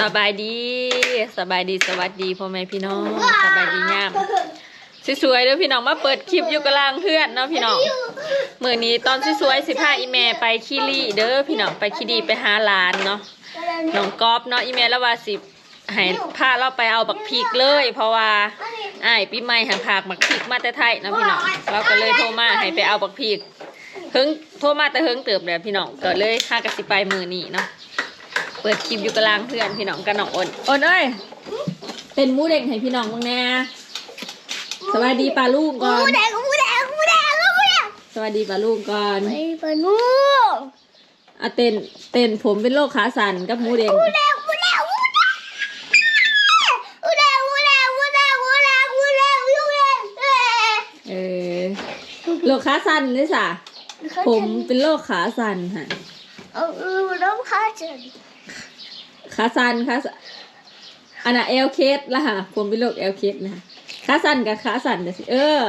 สบายดีสบายดีสวัสดีพ่อแม่พี่น้องสบายดีงามสวยๆเด้อพี่น้องมาเปิดคลิปอยู่กลางเพื่อนเนาะพี่น้องมื้อนี้ตอนสวยๆสิพาอีแม่ไปขี้ลี่เด้อพี่น้องไปขี้ดีไปหาหลานเนาะน้องก๊อฟเนาะอีแม่แล้วว่าสิให้พาเราไปเอาบักพริกเลย เพราะว่าอ้ายปีใหม่หันพากบักพริกมาแต่ไทยเนาะพี่น้องเราก็เลยโทรมาให้ไปเอาบักพริกเฮิงโทรมาแต่เฮิงเติบเลยพี่น้องก็เลยพากันสิไปมื้อนี้เนาะเปิดคลิปอยู่กลางเพื่อนพี่น้องกันน้องอ้นอ้นเอ้ยเป็นหมูเด็กให้พี่น้องบ้างแน่สวัสดีปลาลูกก่อนหมูแดงหมูแดงหมูแดงหมูแดงสวัสดีปลาลูกก่อนไอ้ปลาลูกอะเต้นเต้นผมเป็นโรคขาสั่นกับหมูเด็กหมูแดงหมูแดงหมูแดงหมูแดงหมูแดงหมูแดงหมูแดงหมูแดงหมูแดงเออโรคขาสั่นเลยสะผมเป็นโรคขาสั่นฮะเอาเออน้องข้าเจ อขาสั่นขาสั่นอันน่ะเอลเคสละค่ะผมเป็นโรคเอลเคสนะคะขาสั่นกับขาสั่นเดี๋ยวสิเออ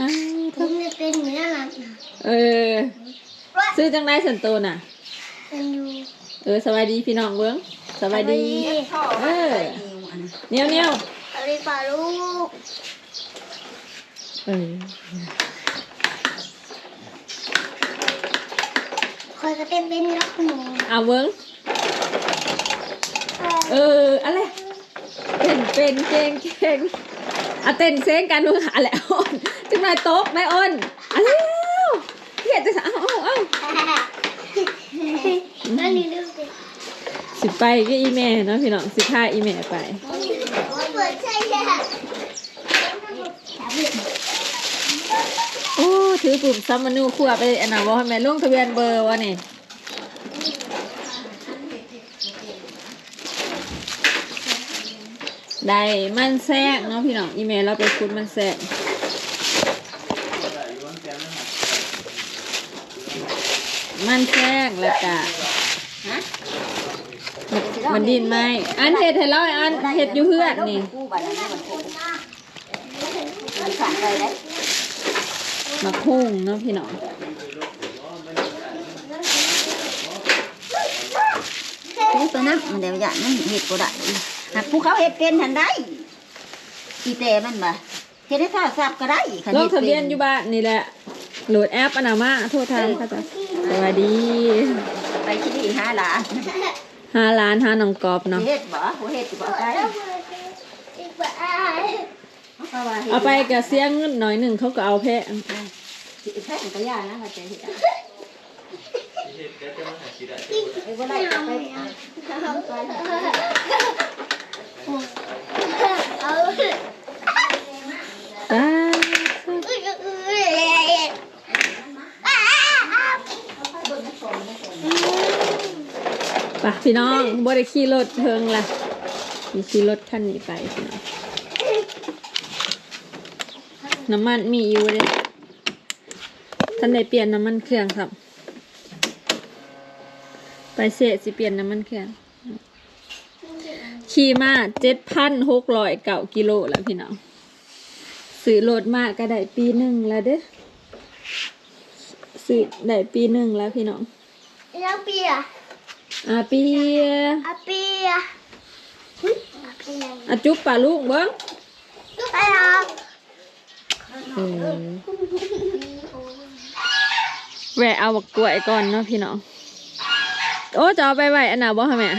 อ้าวผมจะเป็นเหมือนอะไรนะเออ ซื้อจังไรสันโตน่ะเป็นอยู่เออสวัสดีพี่น้องเบิ้งสวัสดี เออเนียวเนียวอะไรปลาลูกเออ อยก็เต้นเป็นรักหนูเอาเบิ้งเอออะไรเต้นเป็นเก่งเก่งอะเต้นเซ้งกันดูหาแหละอ้นจังไรโต๊ะไม่อ้นอะไรแล้วเฮียจะเอาเอาเอานั่นนี่ลูกเด็กสิไปก็อีแม่เนาะพี่น้องสิพาอีแม่ไป เปิดใช่ไหม โอ้ ถือปุ่มซัมมานูขั้วไปอันน่ะว่าให้แม่ลงทะเบียนเบอร์วะนี่ได้มันแทรกเนาะพี่น้องอีเมลเราไปคุดมันแทรกมันแทรกแล้วก็มันดินไหมอันเห็ดให้เราอันเห็ดอยู่เพื่อนนี่กู้บัตรนี้มันกู้มันสั่งไปได้ มาคุ้งเนาะพี่น้องกู้ตัวนั้นมันเดี๋ยวอย่างนั้นเห็ดก็ได้หากผู้เขาเห็ดเป็นทันได้อีแต่มันบ่เห็ดให้ข้าวสับก็ได้คัลฮ็งดทะป็เบียนอยู่บ้านนี่แหละโหลดแอปอนามาโทษทางค่ะจ้ะสวัสดี ไปที่นี่หาหลานห้าล้านห้าน้องกอบเนาะเห็ดบ่ผู้เห็ดสิบ่ได้อีกว่า เอาไปกับเสียเงินหน่อยหนึ่งเขาก็เอาแพะแค่ก็ยากนะว่าจะเห็ดอไอ้บ่ได้เอาไปเอาจ้าไปพี่น้องบ่ได้ขี่รถเทิงละมีขี่รถคันนี้ไปพี่น้อง น้ำมันมีอยู่เลยท่านได้เปลี่ยนน้ำมันเครื่องครับ ไปเสะสิเปลี่ยนน้ำมันเครื่องขี่มาเจ็ดพันหกร้อยเก้ากิโลแล้วพี่น้องซื้อรถมาก็ได้ปีหนึ่งแล้วเด้อซื้อได้ปีหนึ่งแล้วพี่น้องแล้วเปียอาปีอาเปียอาเปียอาจุ๊บป่าลูกเบิ้งไปอะเออแวะเอาบักกล้วยก่อนเนาะพี่น้อง โอ้จะเอาไปไว้อันไหนาบ่ฮะแม่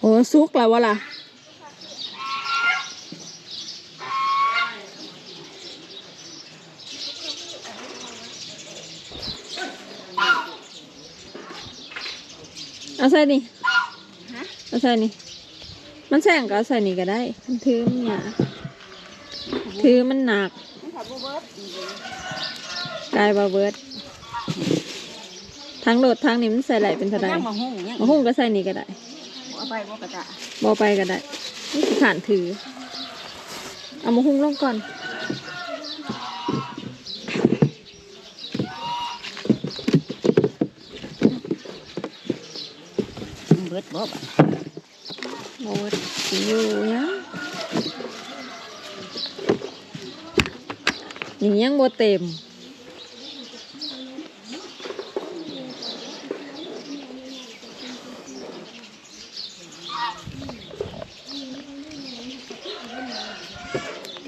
โอ้สุกแล้ววะล่ะเอาใส่นี่ เอาใส่นี่ มันแซงก็เอาใส่นี่ก็ได้ มันถือมันหนาถือมันหนักกลายบาเบิร์ดทางโหลดทางนี้มันใส่ไหลเป็นเท่าไหร่ยังมาหุ้งยังมาหุ้งก็ใส่นี่ก็ได้เอาไปบ่กระจะบอไปก็ได้นี่สิขานถือ เอามาหุ้งลงก่อนเบิดบ่บัดโอ้ย สิอยู่นะนี่ยังบ่เต็ม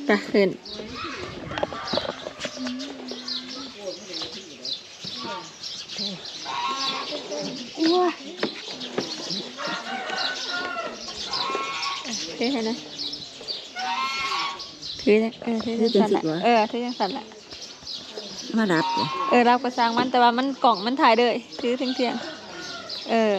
กะขึ้น ถือให้นะถือจังเออถือจังสั่นละเออถือจังสั่นละมาดับเลยเออรับกระซังมันแต่ว่ามันกล่องมันถ่ายเลยถือเทียงเทียงๆเออ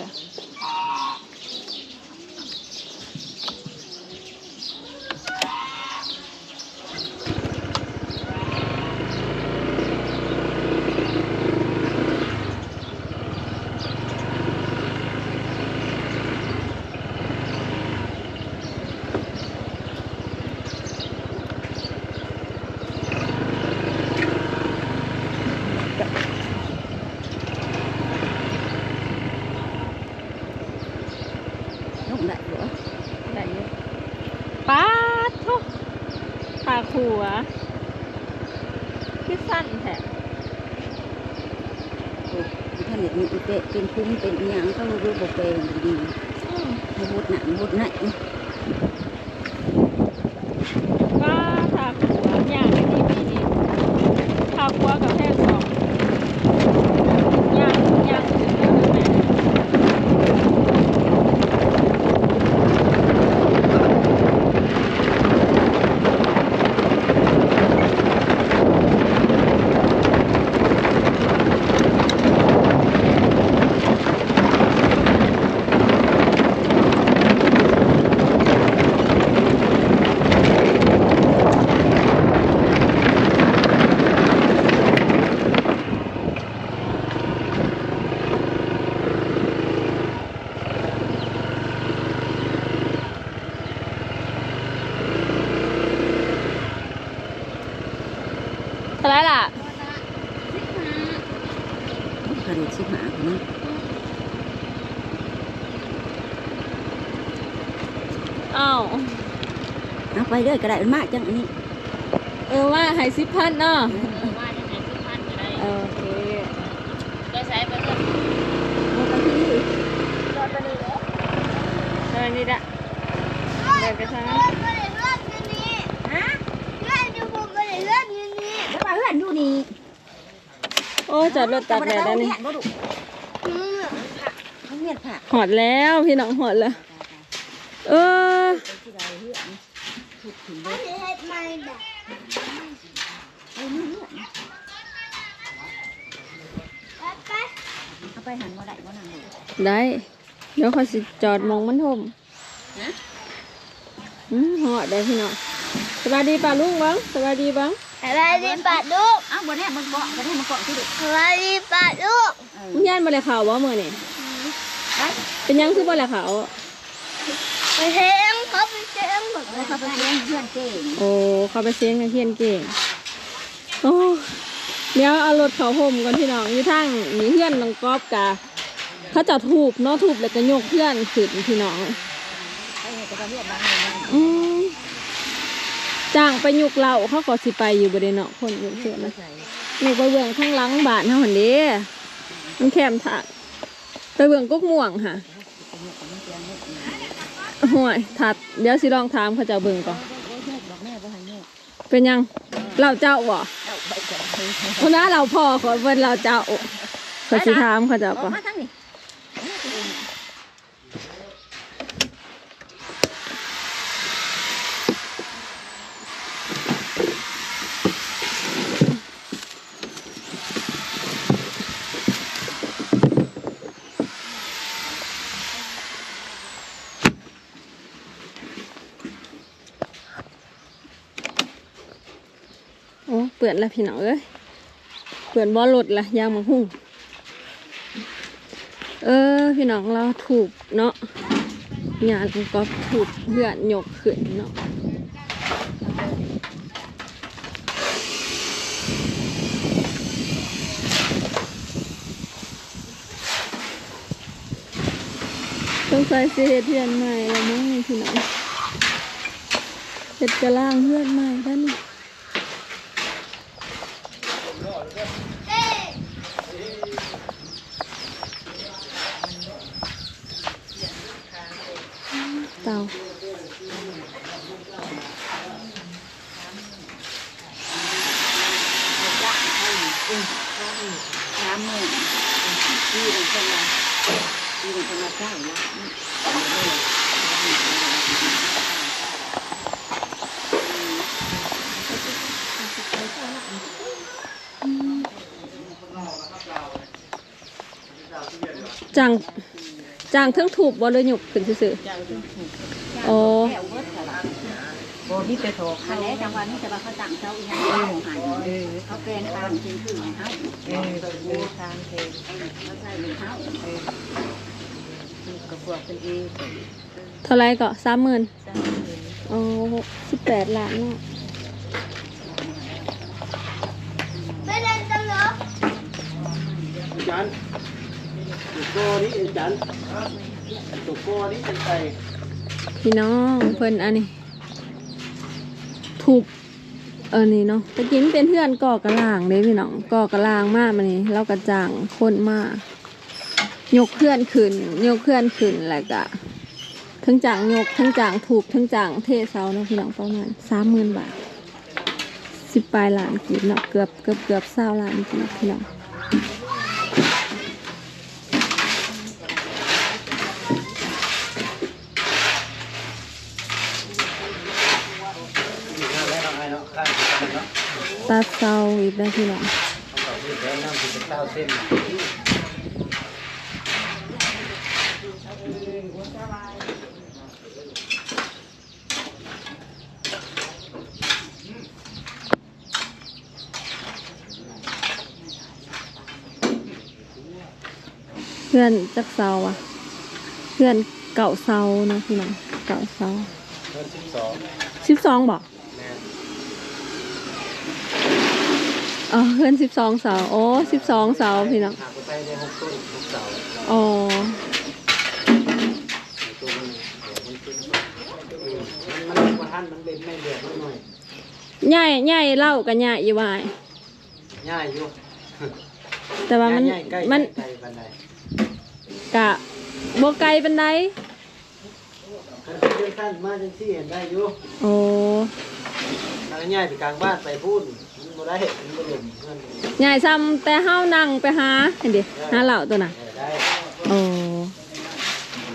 ลงได้เหรอ ได้เยอะป๊าดทุกปากหัวคือสั้นแท้ โอ้ยท่านเด็กมีอุ เตะเป็นคุ้มเป็นอิหยังก็รู้บ่เป็นดี อืม ให้บุดหนังบุดไหน ป้าทาหัวอย่างที่ปีนี้ทาหัวกับแพงสองอย่างอย่างถึงแล้วนะแม่ เท่าไหรล่ะ กระดูกชิบหาคนนั้น อ้าว เอาไปเรื่อย ก็ได้มันมากจังอันนี้เออว่าให้สิบพันเนาะว่าจะไหนสิพันก็ได้เออโอเคก็ใช้ไปเถอะเอาไปที่นี่รอตัวนี้เลยเออนี่ละเดินไปทางนั้นไม่ได้เลือกอยู่นี่ฮะเลือกอยู่ผมไม่ได้เลือกอยู่นี่แล้วไปเพื่อนอยู่นี่โอ้จอดรถตากแดดแล้วนี่บ่ดุอืมเขาเงียบค่ะหอดแล้วพี่น้องหอดแล้วเออ ไปที่ใดเพื่อนพูด ถึงไม่ได้เฮ็ดไม่ได้ไอ้นี่เพื่อนไปไปเอาไปหันมาได้บ่นางเลยได้ เดี๋ยวเขาสิจอดมองมันทมฮะอืมหอดได้พี่น้องสวัสดีป้าลุงบังสวัสดีบังอะไรดีปะลูกเอ้าบ่แน่มันบ่บ่แน่มันเกาะที่ดุอะไรดีปะลูกเออมึงย่านบ่ได้ข่าวบ่มื้อนี่เป็นหยังคือบ่ได้ข่าว ไปเทงเขาไปเทงหมดแล้วเขาไปเลี้ยงเพื่อนเก่งโอ้เขาไปเสียงกันเทียนเก่งโอ้เดี๋ยวเอารถเขาห่มก่อนพี่น้องอยู่ทางนี่เพื่อนน้องก๊อบกะเขาจะถูบเนาะถูบแล้วก็ยกเพื่อนขึ้นพี่น้องไอ้เนี่ยจะไปเรียกบ้านเลยนะอืมจ้างไปยุกเหล่าเขาก็สิไปอยู่บริเนาะคนอยู่เสือนะใส่นี่ไปเบื้องข้างหลังบ้านเฮาหันเด้มันแคมถาดไปเบื้องกุ๊กม่วงค่ะ ห่วยถัดเดี๋ยวสิลองถามเขาเจะเบิ่งก่อนบอกแม่บ่ให้แม่เป็นยังเราเจ้าบ่เอาไปก่อนเฮ้ยคนนั้นเราพ่อขอเพิ่นเราเจ้าเขาสิถามเขาเจ้าออกก่อน เปื่อนละพี่น้องเอ้ยเปื่อนบ่หลดละยางมังหุ่งเออ พี่น้องเราถูกเนาะงานก็ถูกเพื่อนยกขึ้นเนาะต้องใส่เสียเทียนใหม่แล้วมั้งพี่น้องเห็ดกระล่างเพื่อนใหม่ด้านนี้ มือที่เป็นคนละที่เป็นคนละเจ้าละจางจางเทั้งถูกบ่เลยหยุกขึ้นซื่อเจ้าต้องถูกโอ้ แก้วเบิดสลับ โบนี่ไปโถกคันแล้วจังหวะนี้แต่ว่าเขาตั้งเจ้าอีหยังเขาหายเขาแกนตามจริงคือไงเฮาเออเออทางเทเขาใส่เป็นเฮาเออกระพวกเป็นเองเท่าไรก็สามหมื่นสร้างเงินโอ้สิบแปดล้านเนาะไม่ได้จังเหรอจันตุกโก้นี่เองจันตุกโก้นี่เป็นไก่พี่น้องเพิ่นอันนี้ ถูกเออนี่เนาะตะกี้มันเป็นเพื่อนก่อกระลางเลยพี่น้องก่อกระลางมากมานี่เรากระจ่างคนมากยกเพื่อนขึ้นยกเพื่อนขึ้นแล้วก็ทั้งจ่างยกทั้งจ่างถูกทั้งจ่างเทเซาเนาะพี่น้องประมาณสามหมื่นบาทสิบปลายล้านกีบเนาะเกือบเกือบเกือบเศร้าล้านกีบพี่น้อง ข้าวแล้วไงเนาะข้าวเนาะ ตาเศร้าอีกแล้วพี่น้องเขาบอกที่แท้น้ำสิบเก้าเส้นเพื่อนจักเศร้าอะ เพื่อนเก่าเศร้าเนาะพี่น้องเก่าเศร้าเพิ่มสิบสองสิบสองบอก แม่ อ๋อเพื่อนสิบสองเสาโอ้สิบสองเสาพี่น้องหากไปได้หกต้นหกเสาอ๋อตัวมันมันมันมันทันมันเป็นไม่เดือดหน่อยใหญ่ใหญ่เล่ากันใหญ่อยู่วายง่ายอยู่แต่ว่ามันง่ายใกล้มันใกล้บันไดกะโบไกลเป็นไดคันเดินขั้นมาจังซี่เห็นได้อยู่โอ้ทางง่ายไปกลางบ้านไปพูด มันบ่ได้มันบ่หลุมเพื่อนใหญ่ซ้ำแต่เฮานั่งไปหาเห็นดิหาเหล่าตัวน่ะเออได้โอ้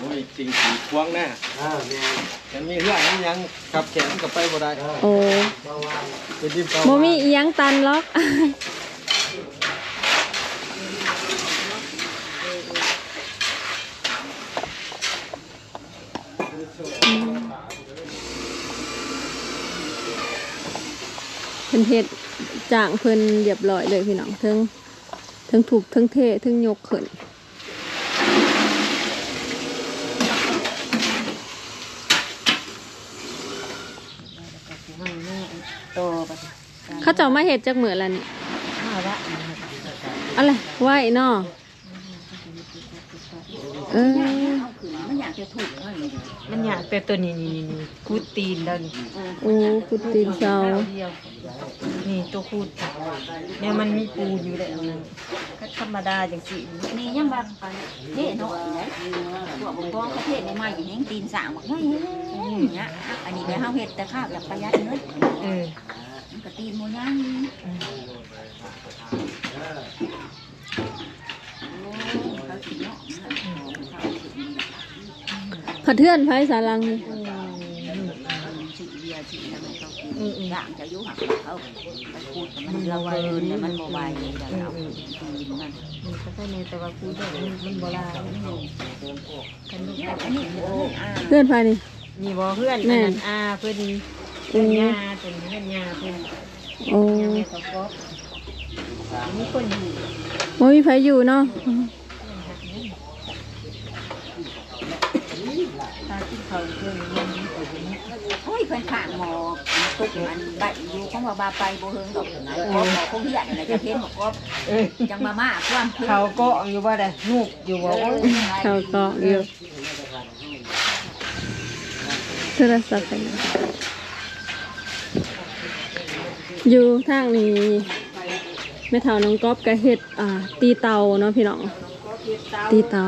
โอ้ยจริงสีควงหน้าอ่าแม่แต่มีเรื่องนั้นยังขับแขนกับไปบ่ได้โอ้เบาหวานเป็นดิบเก่าโมมีอีหยังตันล็อกเพิ่นเฮ็ด จ้างเพิ่นเรียบร้อยเลยพี่น้องเทั้งเทั้งถูกเทั้งเทเทั้งยกขึ้นโตไปเขาเจ้ามาเฮ็ดจักมื้อละนี่มาละอะไรไหวเนาะเออเอาขึ้นมันอยากจะถูกเท่านี้มันอยากแต่ตัวนี้นี่นี่นี่คูดตีนแล้วนี่โอ้คุณตีนเสาเดียว นี่ตัวคูดเนี่ยมันมีปูอยู่แล้วนั่นก็ธรรมดาจังสินี่ยังบางไปเท่หน่อยเลยพวกบุกบ้องประเทศในมาอย่างนี้ตีนสางบอกเฮ้ยเนี่ยอันนี้ไปห้าเห็ดแต่ข้าวอยากประหยัดเงินเออมันก็ตีนโมยังเขาสิเนาะผัดเทือนไผสารังนี่ สิเบียสิทำไม ร่างจะยุ่หักเขาไปพูดมันเราเกินมันโมบายอย่างเราตีนมันมันก็ได้ในแต่ว่าคูดได้มันโบราณกันลูกเนี่กันนี่เทือนไผนี่นี่บ่เพื่อนนนั้นอาเพื่อนเพื่อนยาตัวนี้เพื่อนยาเพื่อนโอ้ยาแม่ตะกอบมีคนอยู่บ่มีไผอยู่เนาะ ตาที่เขาเพื่อนมันมีตัวนี้ โอ้ยเพิ่นข้างหมอตุก มันใบอยู่ของว่าบาไปบ่เฮิงดอกหมอคงเหี้ยอะไรจะเห็นบอกว่าเอ้ยจังมามาความเขาก็อยู่บ่ได้นูกอยู่บ่โอ้ยเขาก็อยู่โทรศัพท์ไปอยู่ทางนี้แม่เฒ่าน้องก๊อบก็เฮ็ดอ่า ตีเตาเนาะพี่น้องตีเตา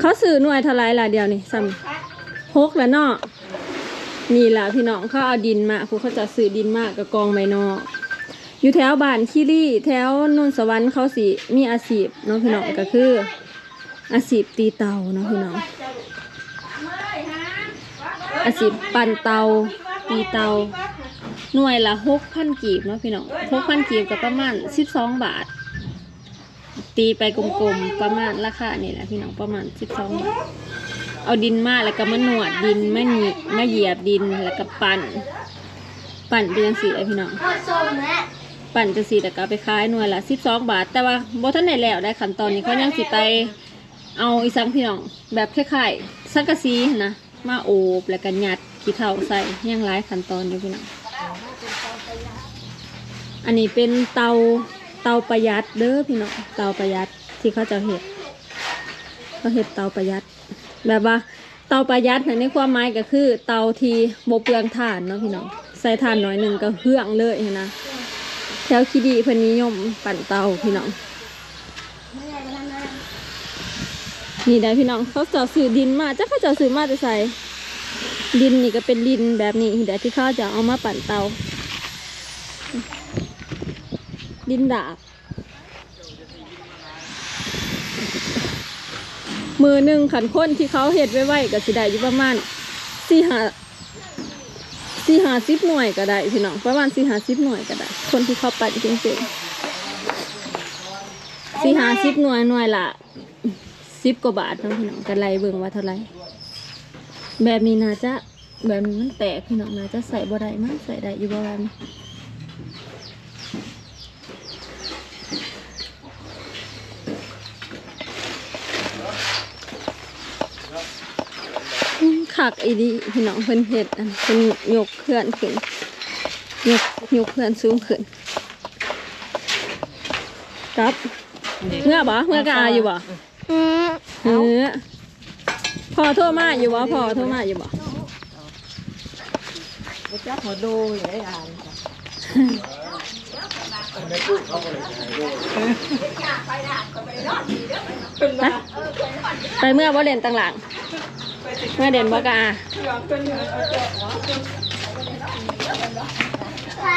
เขาซื้อหน่วยเท่าไรล่ะเดียวนี่ซ้ำหกแล้วเนาะ นี่ล่ะพี่น้องเขาเอาดินมาพวกเขาจะซื้อดินมากกับกองใบนอกอยู่แถวบ้านคีรีแถวนนสวรรค์เขาสิมีอาชีพเน้องพี่น้องก็คือ อาชีพตีเตาเนาะพี่น้องอาชีพปั่นเตาตีเตา หน่วยละหกพันกีบเนาะพี่น้องหกพันกีบก็ประมาณสิบสองบาท ตีไปกลมๆประมาณราคานี่แหละพี่น้องประมาณสิบสองบาท เอาดินมาแล้วก็มาหนวดดินมาหนีมาเหยียบดินแล้วก็ปั่น ปั่นเป็นจังสีเลยพี่น้อง ปั่นจังสีแต่ก็ไปขายหน่วยละสิบสองบาท แต่ว่าบ่ทันได้แล้วได้ขั้นตอนนี้เขายังสิไปเอาอีสังพี่น้องแบบคล้ายๆสังกะสีนะมาโอบแล้วก็ยัดขี้เถ้าใส่ยังหลายขั้นตอนอยู่พี่น้องอันนี้เป็นเตาเตาประหยัดเด้อพี่น้องเตาประหยัดที่เขาจะเห็ดเขาเห็ดเตาประหยัด แบบว่าเตาประหยัดในความหมายก็คือ เตาที่โมเปลืองถ่านเนาะพี่น้องใส่ถ่านหน่อยหนึ่งก็เฮืองเลยนะแถวคีดีเพิ่นนิยมปั่นเตาพี่น้องนี่ได้พี่น้องเขาจะซื้อดินมาจะเขาจะซื้อมาจะใส่ดินนี่ก็เป็นดินแบบนี้เดี๋ยวที่เขาจะเอามาปั่นเตา ดินดาบ มือหนึ่งขันค้นที่เขาเห็ดไว้ไว้ก็สิได้อยู่ประมาณสี่หาสี่หาสิบหน่วยก็ได้พี่น้องประมาณสี่หาสิบหน่วยก็ได้ คนที่เขาปั่นจริงๆสี่หาสิบหน่วยหน่วยละสิบกว่าบาทเนาะพี่น้องกันไรเบิ่งว่าเท่าไรแบบนี้น่าจะแบบนี้มันแตกพี่น้องน่าจะใส่บ่ได้มั้งใส่ได้อยู่ประมา ณขักอีดีพี่น้องเพิ่นเห็ดอันเพิ่นยกเคลื่อนขึ้นยกยกเคลื่อนสูงขึ้นครับเมื่อบ่เมื่อกาอยู่บ่อืมเออพอโทรมาอยู่บ่พอโทรมาอยู่บ่จักหัวโดอยู่ได้อ่านไปเมื่อบ่เล่นต่างหลัง เมื่อเด่นบ่กาใคร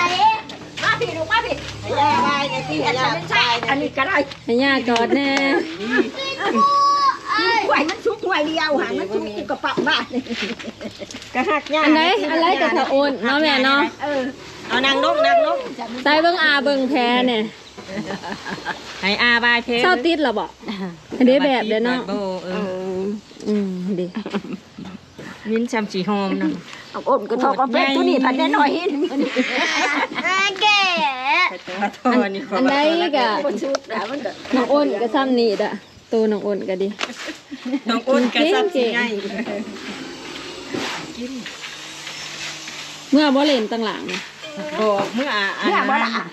ยาบายไงที่ยาบายอันนี้ก็ได้ให้ย่ากอดแน่หวยมันชุกหวยเดียวหางมันชุกกระปับบ้านกระหักย่าอันไหนอันไรกับทะโอนเนาะแม่เนาะเออเอานางนกนางนกใส่เบิ่งอาเบิ่งแพ้เนี่ยให้อาบายเพเศร้าติดเหรอบ่อันนี้แบบเด้อเนาะโบเอออืมดี มิ้นชำสีหอมนะเอาอมก็ทอกเอาเป็ดตัวนี้พันแน่น้อยหินแก่ตัวทอนี่อันใดกะมันชุดแล้วมันก็น้องอ้นก็ซ้ำนี่ดะตัวน้องอ้นก็ดีน้องอ้นกระซับสีไงเมื่อบ่เล่นตั้งหลังนะบอกเมื่ออ่าอันเนี่ยบ่นั้นละ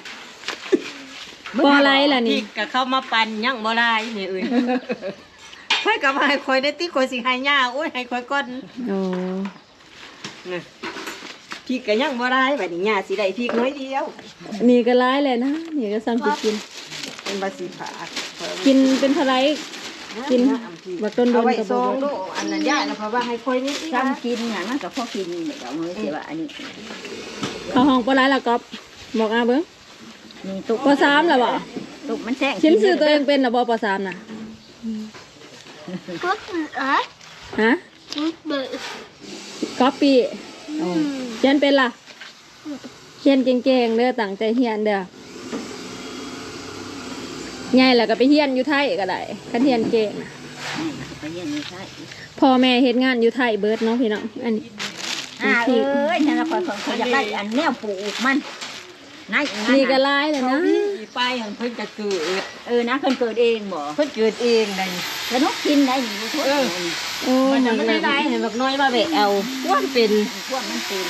บ่ไรล่ะพี่นี่ก็เข้ามาปั่นยังบ่ได้นี่อื่น ค่อยกับให้คอยได้ติคอยสิให้ย่าโอ้ยให้คอยก่อนโอ้นะพี่ก็ยังบ่ได้บัดนี้ย่าสิได้พี่น้อยเดียว นี่ก็ร้ายเลยนะนี่ก็ซ้ำสิกิน เป็นบาสิผากินเป็นเท่าไรกินบักต้นโดเอานไว้กับซบ่องเบิดูดอันนั้นย่านะเพราะว่าให้คอยนี่สิซ้ำกินอย่างนั้นก็พอกินเดี๋ยวมือเสียว่าอันนี้เข้าห้องบ่ไรล่ะก๊อฟบอกอาเบิ่งนี่ตุกปสามล่ะบ่ตุกมันแท่งชิ้นซื้อตัวเองเป็นล่ะบ่ปสามน่ะ ก็คือเอ๊ะฮะเบิร์ก๊อปปี้เขียนเป็นล่ะเขียนเก่งๆเด้อตั้งใจเรียนเด้อไงล่ะก็ไปเฮียนอยู่ไทยก็ได้คันเฮียนเก่งน่ะไปเยี่ยมนี่ใช่พ่อแม่เฮ็ดงานอยู่ไทยเบิดเนาะพี่น้องอันนี้อ่าเอ้ยนั่นละคอยคอยอยากได้อันแนวปลูกมัน นั่นนี่ก็หลายเลยนะพี่ไปหันเพิ่นก็เกิดเออนะเพิ่นเกิดเองบ่เพิ่นเกิดเองได้แล้วนกกินได้อยู่ทุกคนโอ้มันมัจะนไม่ไม่ได้ได้เห็นบักน้อยมาแบกเอาว่านเป็นพวกมันเป็น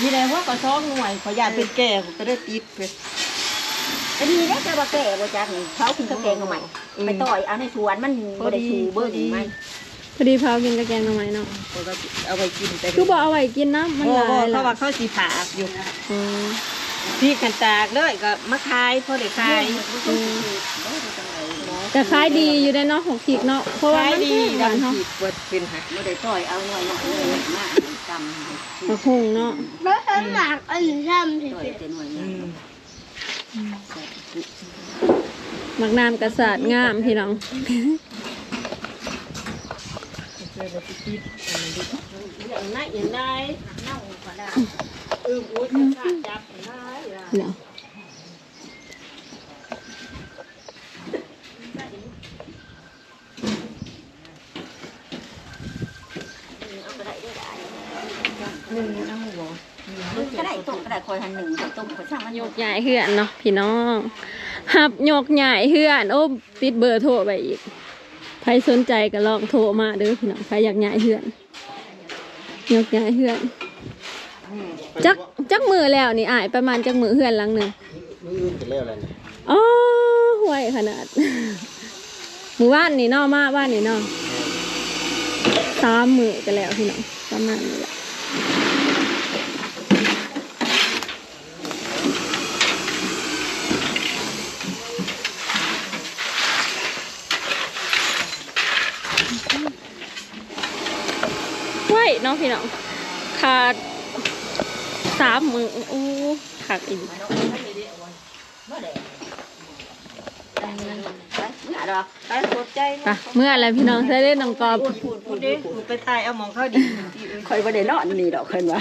มีแต่ว่าก็ซ้อมหน่วยขอยาเป็นแก่ผมก็ได้ติดไปอันนี้เนี่ยจะว่าแก่บ่จักนี่เขากินกระแกงเอาใหม่ไปต่อยเอาในสวนมันบ่ได้ชูเบิ่งมัน พอดีเผากินกับแกงหน่อไม้เนาะเขาก็เอาไปกินแต่คือบอกเอาไว้กินนะมันโอ้หลาโหยเขาละว่าเขาสีผากอยู่อ๋อพี่กันตากเลยก็มาขายพอได้ขายแต่ขายดีอยู่ได้เนาะหกขีดเนาะเพราะว่าขายมันดีแพงหดัวานงเนาะขีดเปิดเป็นหาบ่ได้ต่อยเอาหน่อยหน่อยเลยมากกำผักหุงเนาะแล้วฉันหมักอันนี้ทำสิต่อยแต่หน่วยงานหมักน้ำกระสาดงามพี่น้อง ไหนอย่างไรเออโอ้ยขาดจับได้เดี๋ยวก็ได้ต้มก็ได้คอยหันหนึ่งต้มคอยช่างมันยกใหญ่เฮือนเนาะพี่น้องหับยกใหญ่เฮือนโอ้ติดเบอร์โทรไปอีก ใครสนใจก็ลองโทรมาเด้อพี่น้องใครอยากใหญ่เฮือนยกใหญ่เฮือนจักจักมือแล้วนี่อายประมาณจักมือเฮือนหลังหนึ่งมืออื่นจะแล้วอะไรเนี่ยอ๋อห่วยขนาดมือว่านนี่เนอมาว่านนี่เนอสามมือกันแล้วพี่น้องประมาณนี้แหละ ไหวเน้องพี่น้องขาดสามมืออู้ขาดอีกไปหาดอกไปขอบใจไปเมื่ออะไรพี่น้องใช้เล่นน้องกอบพูดดิไปตายเอาหมองเข้าดีคอยบ่ได้นอนนี่ดอกเพิ่นว่า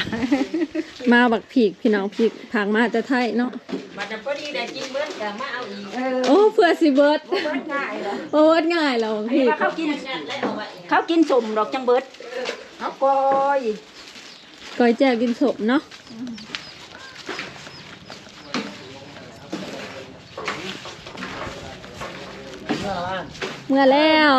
มาบักผีกพี่น้องผีกผักมาจะไทยเนาะมันจะพอดีได้กินเบิ้ลแต่มาเอาอีกโอ้เพื่อสิเบิร์ดง่ายดอกโอ้เบิร์ดง่ายแล้วผีกเขากินเขากินสมดอกจังเบิด เอาปล่อยก้อยแจ่วกินสมเนาะเมื่อแล้ว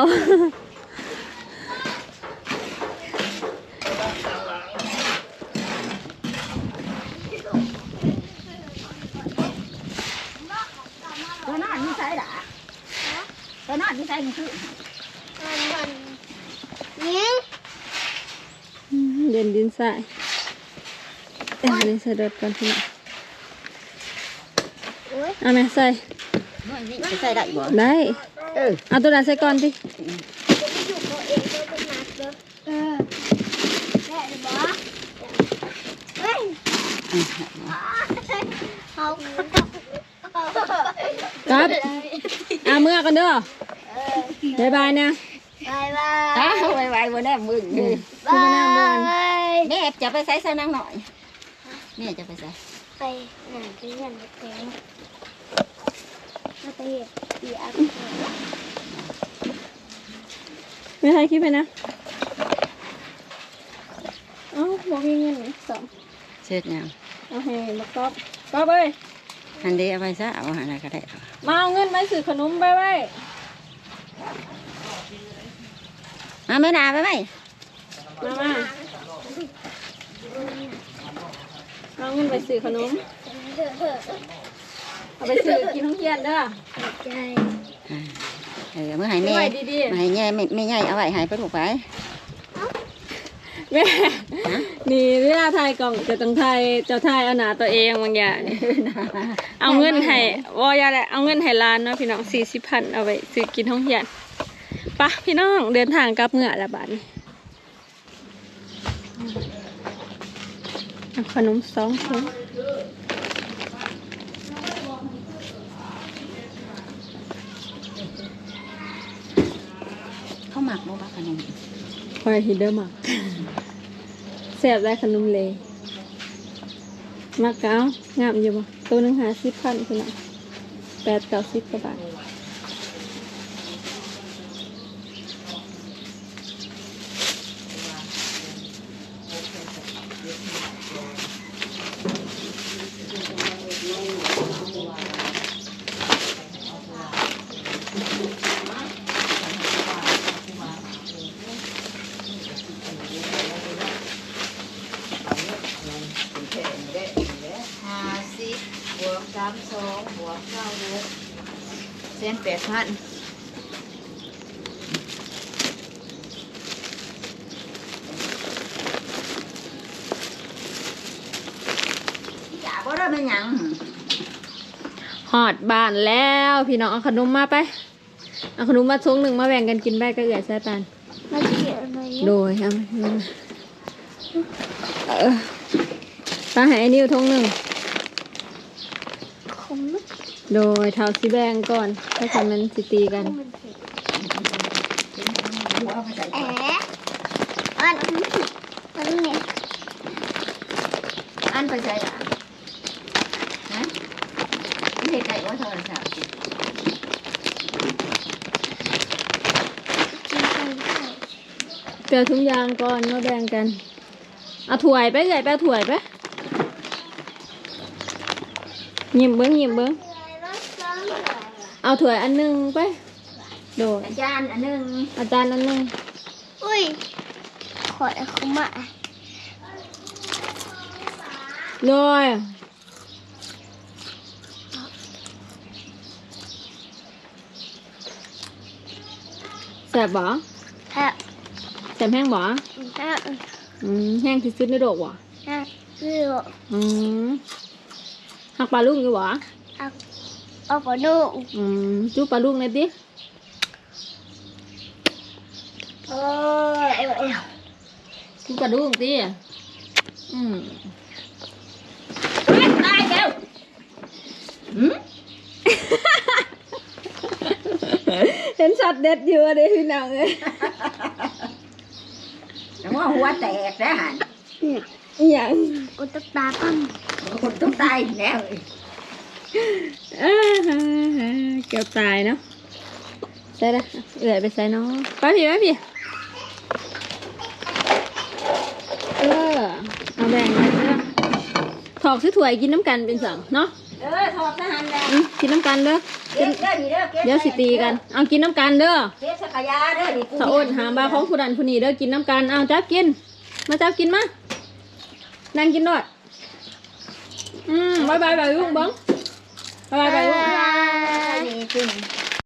ตัวนอนนี่ใส่ด่าตัวนอนนี่ใส่มันคือ มันมันยิง เย็ นดินใส่เอ็นดินใส่เดือดก่อนพี่น้องโอ้ยเอาไหมใส่น้อยนี่จะใส่ได้บ่ได้เออเอาตัวนั้นใส่ก่อนดิอยู่ตัวเองก็จะหนักเลยเออได้หรือเปล่าเฮ้ยเขาครับเอาเมื่อกันเด้อเออบายบายนะบายบาอ้ายวไวๆบ่แน่มึงคือมาน้ำเดินบาย แม่จะไปใส่ซะนางหน่อยแม่จะไปใส่ไปหนังที่ยันแข็งมาไปเหยียบเหยียบไม่ใช่คลิปไปนะเอ้าบอกมีเงินสองเสร็จยังเอาให้บักก๊อบก๊อบเอ้ยอันเดียวเอาไปซะเอาอะไรก็ได้มาเอาเงินมาซื้อขนมไปไว้มาไม่นาไปไหมมามาเอาเงิน ไปซื้อขนมเด้อเด้อเอาไปซื้อกินทั้งเทียนเด้อใจเออเมื่อไหร่ไว้แม่ดีมาให้แม่ไม่ไม่ใหญ่เอาไว้ให้ไปลูกไปๆแม่นี่เวลาถ่ายกล่องจะต้องถ่ายเจะถ่ายเอาหนาตัวเองบางอย่างเอาเงินให้วอยาแหละเอาเงินให้ร้านเนาะพี่น้องสี่สิบพันเอาไปซื้อกินท้องเทียนไปะพี่น้องเดินทางกลับเมื่อละบาทนี่เอา ขนมสองถุงเขาหมักบ่บักขนมคอยฮิดเดอร์มักแซ่บได้ขนมเลยมักเก้างามอยู่บ่ตัวหนึงหาสิบพันพี่น้องแปดเก้าสิบกว่าบาท วกสามสองบวกเก้าหกเส้นแปดพันอย่าบ่ได้เป็นหยังหอดบ้านแล้วพี่น้องเอาขนมมาไป เอาขนมมาชงหนึ่งมาแบ่งกันกินไปก็เหลือแซ่ตานมาเขียนอะไรโดยเอามาเออตาใหายนิ้วทงหนึ่งคมไหม โดยเท้าสีแบงก่อนให้คนมันสิตีกันแอะอันอันนี้อันไปใส่ละฮะไมันเห็ดได้ว่าโทรศัพท์กินไปได้เกลือทุงยางก่อนมาแบ่งกันเอาถ้วยไปใหญ่ไปถ้วยไปหยิบเบิ้งหยิบเบิ้ง เอาถ้วยอันหนึงไปโดยอาจารย์อันหนึงอาจารย์อันหนึงอุ้ยขอเขามาโดยแสบบ่ฮะแสบแห้งบ่ฮะอืมแห้งที่สุดในโลกบ่ฮะเรืออืมหักปลาลูกอยู่บ่ เอาเอาปนูอืมจูปลาลูกหน่อยดิเออเออเออจูปลาลูกดิอืมตายแล้วหืม เห็นช็อตเด็ดอยู่อะเด้พี่น้องเอ้ยแต่ว่าหัวแตกแล้วหันอหย่างอุตตาปั้มคนต้องตายแล้วเอ้ยอ่าฮะฮะ เกือบตายเนาะใส่ละเอื่อยไปใส่เนาะไปพี่ไปพี่เออเอาแบ่งกันเด้อถอกซื้อถ้วยกินน้ำกันเป็นสั่งเนาะเออถอดทหารแล้วอืมกินน้ำกันเด้อเก็บเด้อนี่เด้อเก็บเดี๋ยวสิตีกันเอากินน้ำกันเด้อเก็บสักยาเด้อนี่กูสะอ้นหาบาของผู้ดันผู้นี้เด้อกินน้ำกันเอาจับกิน มาจับกินมานั่งกินด้วยอืมบายบายบายลุงเบิ้ง บายบายบายลุงนี่ขึ้น